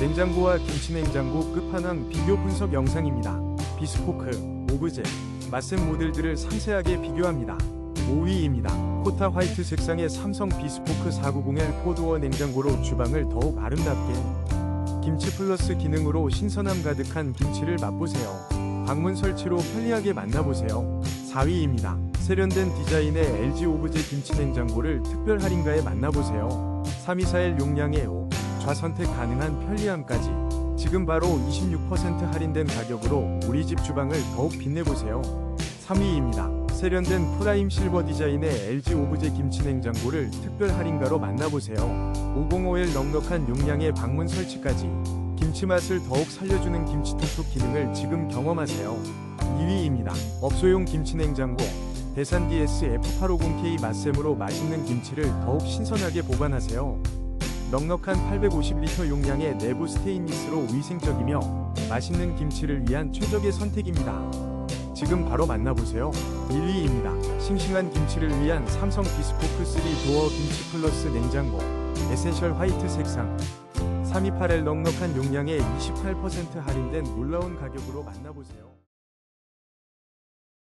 냉장고와 김치냉장고 끝판왕 비교 분석 영상입니다. 비스포크, 오브제, 맛셈 모델들을 상세하게 비교합니다. 5위입니다. 코타 화이트 색상의 삼성 비스포크 4901 포도어 냉장고로 주방을 더욱 아름답게 김치 플러스 기능으로 신선함 가득한 김치를 맛보세요. 방문 설치로 편리하게 만나보세요. 4위입니다. 세련된 디자인의 LG 오브제 김치 냉장고를 특별 할인가에 만나보세요. 3241 용량의 5, 좌선택 가능한 편리함까지 지금 바로 26% 할인된 가격으로 우리 집 주방을 더욱 빛내보세요. 3위입니다. 세련된 프라임 실버 디자인의 LG 오브제 김치 냉장고를 특별 할인가로 만나보세요. 505일 넉넉한 용량의 방문 설치까지 김치 맛을 더욱 살려주는 김치톡톡 기능을 지금 경험하세요. 2위입니다. 업소용 김치 냉장고 대산 DS F850K 맛셈으로 맛있는 김치를 더욱 신선하게 보관하세요. 넉넉한 850리터 용량의 내부 스테인리스로 위생적이며 맛있는 김치를 위한 최적의 선택입니다. 지금 바로 만나보세요. 1위입니다. 싱싱한 김치를 위한 삼성 비스포크 3 도어 김치 플러스 냉장고 에센셜 화이트 색상 328L 넉넉한 용량에 28% 할인된 놀라운 가격으로 만나보세요.